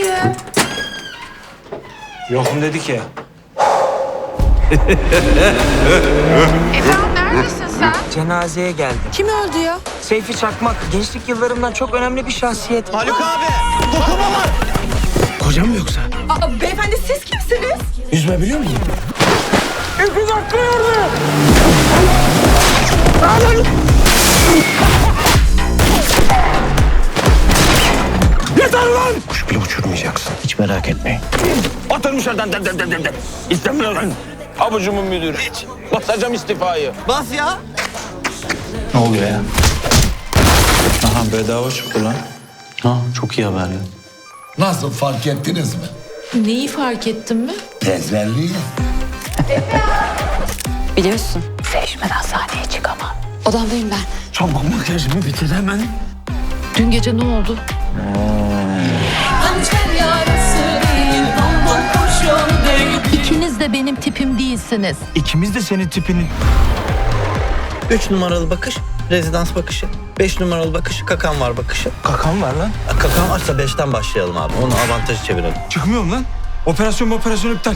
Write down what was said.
iyiyim. Yokum dedi ki. Efendim neredesin sen? Cenazeye geldim. Kim öldü ya? Seyfi Çakmak gençlik yıllarımdan çok önemli bir şahsiyet. Haluk abi! Dokunma var! Kocam mı yoksa? Aa, beyefendi siz kimsiniz? Yüzme biliyor musun? İki dakika Yeter lan! Kuş bile uçurmayacaksın. Hiç merak etmeyin. Atın dışarıdan dem dem dem dem dem. İstemiyorum lan. Abucumun müdürü. Hiç. Basacağım istifayı. Bas ya! Ne oluyor ya? Aha bedava çıktı lan. Ha çok iyi haberler. Nasıl fark ettiniz mi? Neyi fark ettin mi? Ezberliği. Biliyorsun. Sevişmeden sahneye çıkamam. Odamdayım ben. Çabuk makyajımı bitir hemen. Dün gece ne oldu? İkiniz tipim değilsiniz. İkimiz de senin tipinin... Üç numaralı bakış, rezidans bakışı. Beş numaralı bakış, kakan var bakışı. Kakan var lan. Kakan varsa beşten başlayalım abi. Onu avantajı çevirelim. Çıkmıyorum lan. Operasyon operasyon iptal.